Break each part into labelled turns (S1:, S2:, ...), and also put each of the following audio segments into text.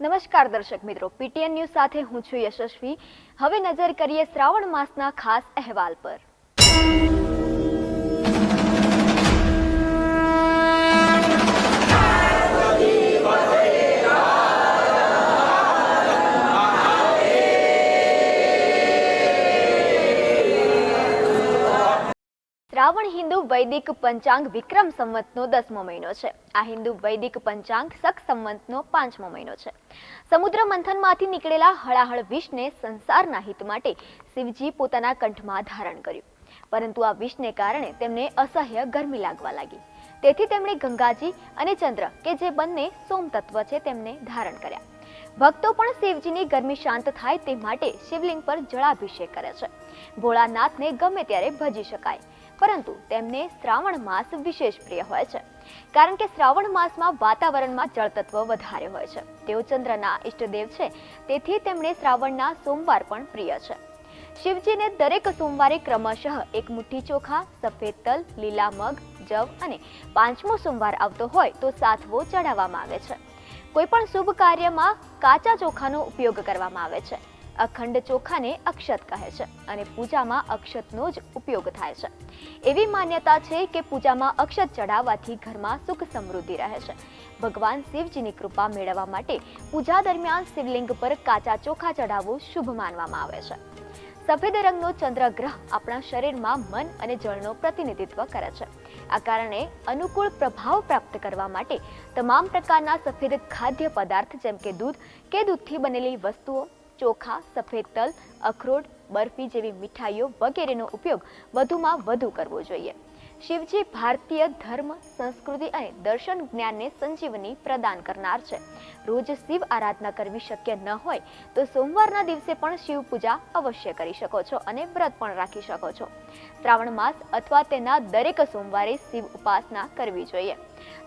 S1: નમસ્કાર દર્શક મિત્રો. પીટીએન ન્યૂઝ સાથે હું છું યશસ્વી. હવે નજર કરીએ શ્રાવણ માસના ખાસ અહેવાલ પર. શ્રાવણ હિન્દુ વૈદિક પંચાંગ વિક્રમ સંવતનો દસમો મહિનો છે. આ હિન્દુ વૈદિક પંચાંગ સક સંવતનો પાંચમો મહિનો છે. સમુદ્ર મંથનમાંથી નીકળેલા હળાહળ વિષને સંસારના હિત માટે શિવજી પોતાના કંઠમાં ધારણ કર્યું. પરંતુ આ વિષને કારણે તેમને અસહ્ય ગરમી લાગવા લાગી. તેથી તેમણે ગંગાજી અને ચંદ્ર, કે જે બંને સોમ તત્વ છે, તેમને ધારણ કર્યા. ભક્તો પણ શિવજીની ગરમી શાંત થાય તે માટે શિવલિંગ પર જળાભિષેક કરે છે. ભોળાનાથને ગમે ત્યારે ભજી શકાય, પરંતુ તેમને શ્રાવણ માસ વિશેષ પ્રિય હોય છે. કારણ કે શ્રાવણ માસમાં વાતાવરણમાં જળતત્વ વધારે હોય છે. તેઓ ચંદ્રના ઇષ્ટદેવ છે, તેથી તેમણે શ્રાવણના સોમવાર પણ પ્રિય છે. શિવજીને દરેક સોમવારે ક્રમશઃ એક મુઠ્ઠી ચોખા, સફેદ તલ, લીલા મગ, જવ અને પાંચમો સોમવાર આવતો હોય તો સાતવો ચડાવવામાં આવે છે. કોઈ પણ શુભ કાર્યમાં કાચા ચોખાનો ઉપયોગ કરવામાં આવે છે. અખંડ ચોખાને અક્ષત કહે છે અને પૂજામાં અક્ષતનો જ ઉપયોગ થાય છે. એવી માન્યતા છે કે પૂજામાં અક્ષત ચડાવવાથી ઘરમાં સુખ સમૃદ્ધિ રહે છે. ભગવાન શિવજીની કૃપા મેળવવા માટે પૂજા દરમિયાન શિવલિંગ પર કાચા ચોખા ચડાવવું શુભ માનવામાં આવે છે. સફેદ રંગનો ચંદ્રગ્રહ આપણા શરીરમાં મન અને જળનો પ્રતિનિધિત્વ કરે છે. આ કારણે અનુકૂળ પ્રભાવ પ્રાપ્ત કરવા માટે તમામ પ્રકારના સફેદ ખાદ્ય પદાર્થ જેમ કે દૂધ, કે દૂધથી બનેલી વસ્તુઓ, ચોખા, સફેદ તલ, અખરોટ, બરફી જેવી મીઠાઈઓ વગેરેનો ઉપયોગ વધુમાં વધુ કરવો જોઈએ. શિવજી ભારતીય ધર્મ, સંસ્કૃતિ અને દર્શન જ્ઞાનને સંજીવની પ્રદાન કરનાર છે. રોજ શિવ આરાધના કરવી શક્ય ન હોય તો સોમવારના દિવસે પણ શિવ પૂજા અવશ્ય કરી શકો છો અને વ્રત પણ રાખી શકો છો. શ્રાવણ માસ અથવા તેના દરેક સોમવારે શિવ ઉપાસના કરવી જોઈએ.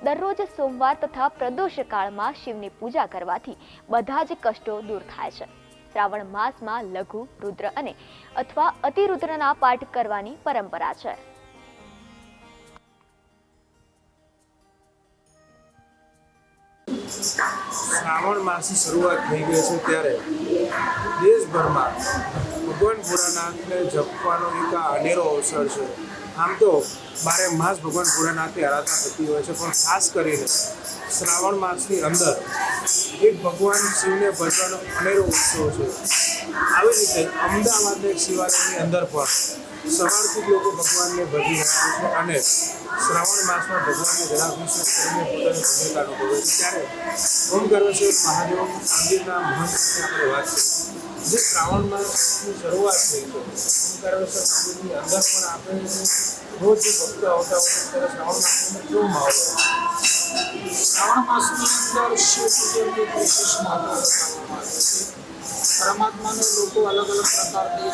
S1: દરરોજ સોમવાર તથા પ્રદોષ કાળમાં શિવની પૂજા કરવાથી બધા જ કષ્ટો દૂર થાય છે. શ્રાવણ માસમાં લઘુ, રુદ્ર અને અથવા અતિરુદ્રના પાઠ કરવાની પરંપરા છે.
S2: શ્રાવણ માસની શરૂઆત થઈ ગઈ છે ત્યારે દેશભરમાં ભગવાન ભોળાનાથને જપવાનો એક આ અનેરો અવસર છે. આમ તો બારે માસ ભગવાન ભોળાનાથની આરાધના થતી હોય છે, પણ ખાસ કરીને શ્રાવણ માસની અંદર એક ભગવાન શિવને ભજવાનો અનેરો ઉત્સવ છે. આવી રીતે અમદાવાદના એક શિવાલયની અંદર પણ સવારથી લોકો ભગવાનને ભજી રહ્યા છે અને શ્રાવણ માસમાં ભગવાનને જળાભિષેક કરીને પોતાની ભૂમિકા અનુભવે છે. ત્યારે ઓમકારેશ્વર મહાદેવ મંદિરના મહંતની આપણે વાત છે જે શ્રાવણ માસની શરૂઆત થઈ છે ઓમકારેશ્વર મંદિરની અંદર પણ આપણે રોજ ભક્તો આવતા હોય ત્યારે શ્રાવણ માસનો કેવો માહોલ હોય
S3: શ્રાવણ માસની અંદર શિવ પૂજનનું પરમાત્માને લોકો અલગ અલગ પ્રકારની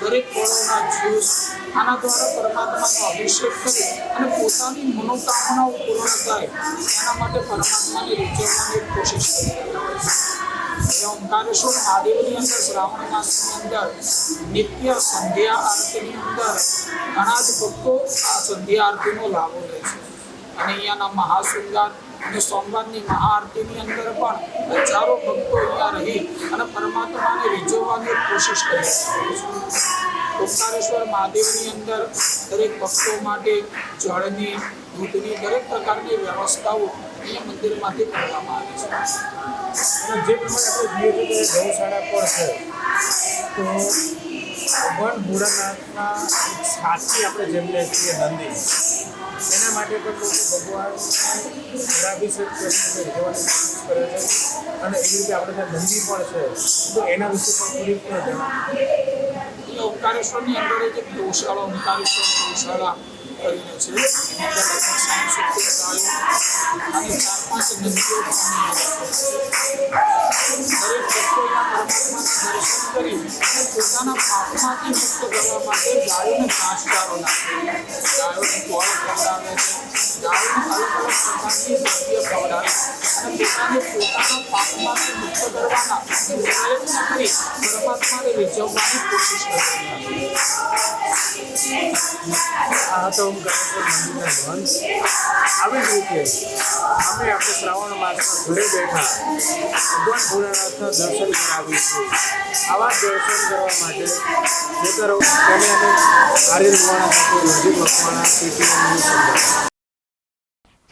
S3: દરેક ફળોના જ્યુસ આના દ્વારા પરમાત્માનો અભિષેક કરી અને પોતાની મનોકામનાઓ પૂર્ણ થાય. એના માટે પરમાત્માને રીઝવવાની કોશિશ કરી ઓમકારેશ્વર મહાદેવની અંદર શ્રાવણ માસની અંદર, નિત્ય સંધ્યા આરતીની અંદર ઘણા જ ભક્તો આ સંધ્યા આરતીનો લાભો લે છે. અને અહીંયાના મહાશૃંગાર અને સોમવારની મહાઆરતીની અંદર પણ હજારો ભક્તો અહીંયા રહી અને પરમાત્માને રીઝવવાની કોશિશ કરી ઓમકારેશ્વર મહાદેવની અંદર દરેક ભક્તો માટે જળની, દૂધની દરેક પ્રકારની વ્યવસ્થાઓ અહીંયા મંદિરમાંથી કરવામાં આવે છે.
S2: અને જે પ્રમાણે આપણે જોઈએ કે ગૌશાળા પણ છે, તો ભગવાન ભોળાનાથના સાથી આપણે જેમને છીએ નંદી, એના માટે પણ લોકો ભગવાન જળાભિષેક કરીને રહેવાની કોશિશ કરે છે. અને એ રીતે આપણે ત્યાં નંદી પણ છે, તો એના વિશે પણ થોડીક જણાવો
S3: એ ઓમકારેશ્વરની અંદર એક ગૌશાળા ઓમકારેશ્વર ગૌશાળા કરીને છે. અને ચાર પાંચ નદીઓ પણ
S2: આ હતા ઓમકારેશ્વર મંદિરના મહંત આવી જ રીતે અમે આપણે શ્રાવણ માસમાં ઘરે બેઠા ભગવાન ભોળાનાથના દર્શન કરાવીશું આવા દર્શન કરવા માટે જતા રહો તમે અમે આર્ય રૂવાણા સાથે રણજીત મકવાણા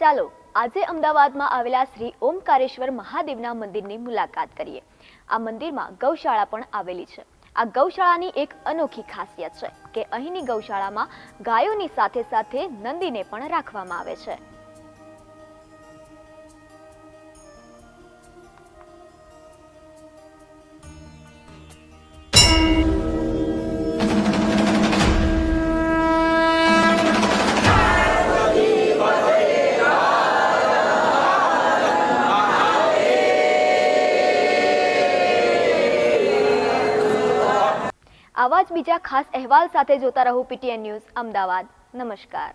S1: ચાલો, આજે અમદાવાદમાં આવેલા શ્રી ઓમકારેશ્વર મહાદેવના મંદિરની મુલાકાત કરીએ. આ મંદિરમાં ગૌશાળા પણ આવેલી છે. આ ગૌશાળાની એક અનોખી ખાસિયત છે કે અહીંની ગૌશાળામાં ગાયોની સાથે સાથે નંદીને પણ રાખવામાં આવે છે. આવા જ બીજા ખાસ અહેવાલ સાથે જોતા રહો પીટીએન ન્યૂઝ અમદાવાદ. નમસ્કાર.